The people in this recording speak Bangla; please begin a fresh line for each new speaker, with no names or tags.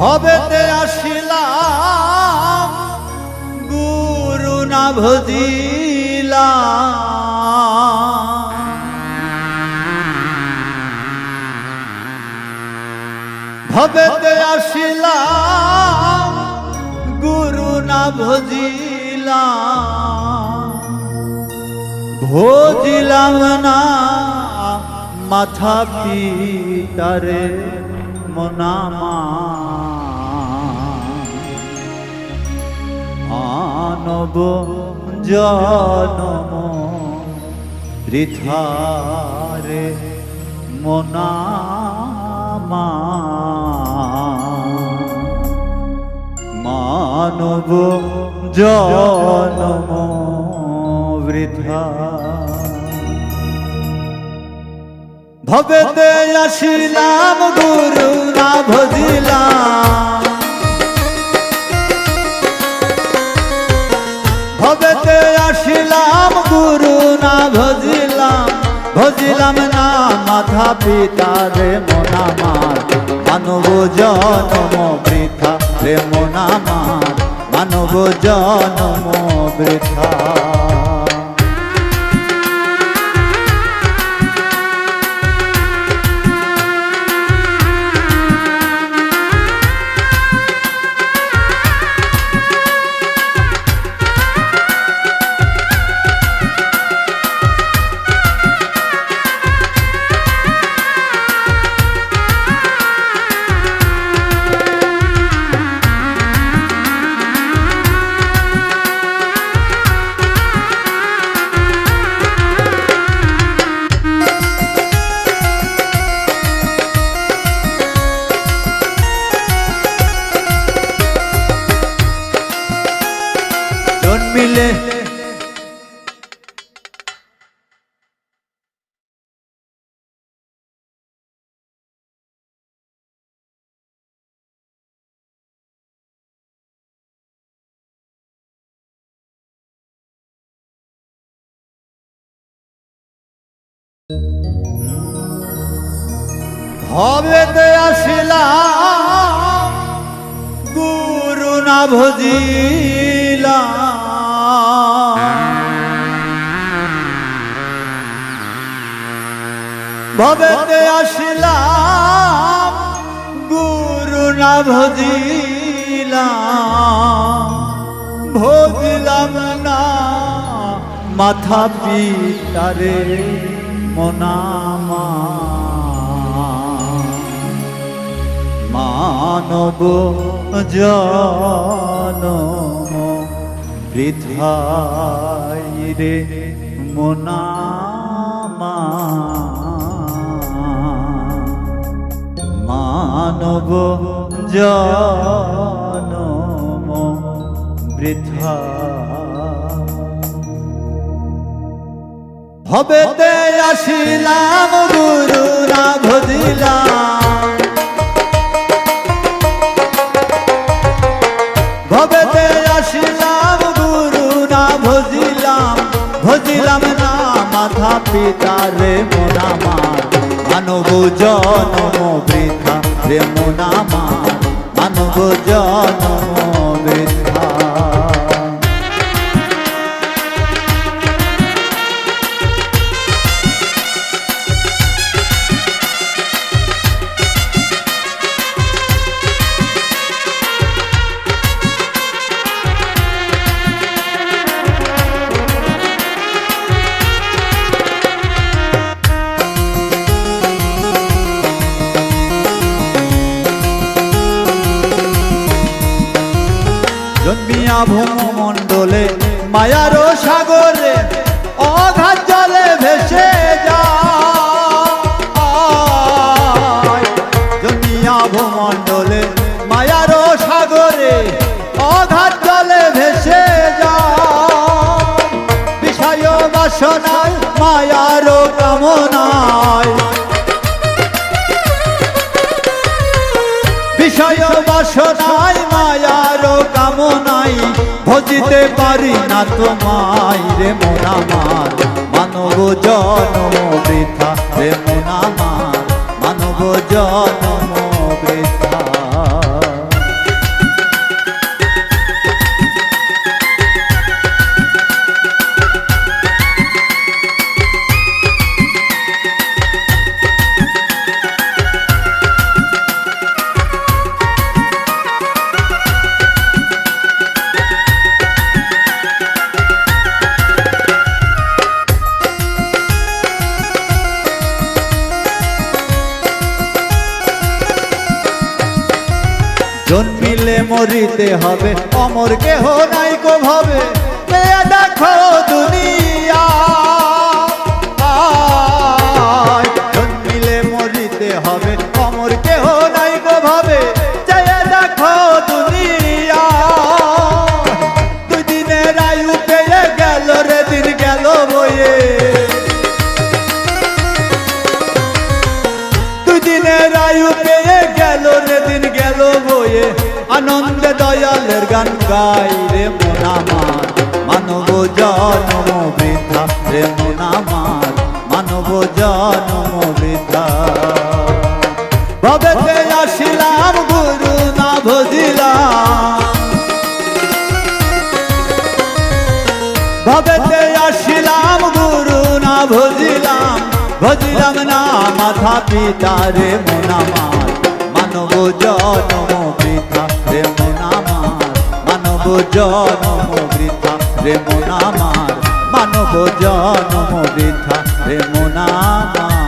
হবেতে আসিলাম, গুরু না ভজিলাম ভবেতে আসিলাম, গুরু না ভজিলাম ভজিলাম না, মাথা পিতারে মনামা। আনব জনম। বৃথারে মনামা। মানব জনম বৃথা। ভবেতে আসিলাম গুরু না ভজিলাম আসিলাম, গুরু না ভজিলাম। ভজিলাম না মাথা পিতা রে মনামার মানব জনম বৃথা রে মনামার মানব জনম বৃথা। হবেতে আসিলাম গুরু না ভজিলাম। ভবেতে আসিলাম গুরু না ভজিলাম। ভজিলাম না মাথা পিতারে। মনামা। মানব জনম বৃথাই রে মনামা। মানব জনম বৃথা হবেতে আসিলাম গুরু না ভজিলাম ভবেতে আসিলাম গুরু না ভজিলাম ভজিলাম না মাথা পিতা রে মোনামার মানব জনম বৃথা রে জনম বৃথা। জন্মিয়া ভূমণ্ডলে মায়ারো সাগরে বিষয় বাসনায় মায়ার কামনাই, ভজিতে পারি না তোমায় রে মোনামার মানব জনম বৃথা রে মোনামার মানব জনম মরিতে হবে। অমর কেহ নাই কো ভাবে। আনন্দে দয়ালের গান গাই রে মোনামার মানব জন্ম বৃথা রে মোনামার মানব জন্ম বৃথা। ভবেতে আসিলাম গুরু না ভজিলাম ভবেতে আসিলাম গুরু না ভজিলাম ভজিলাম না মাথা পিতা রে মোনামার মানব জনম মানব জনম বৃথা রে মার মানব জনম বৃথা রে মার মানব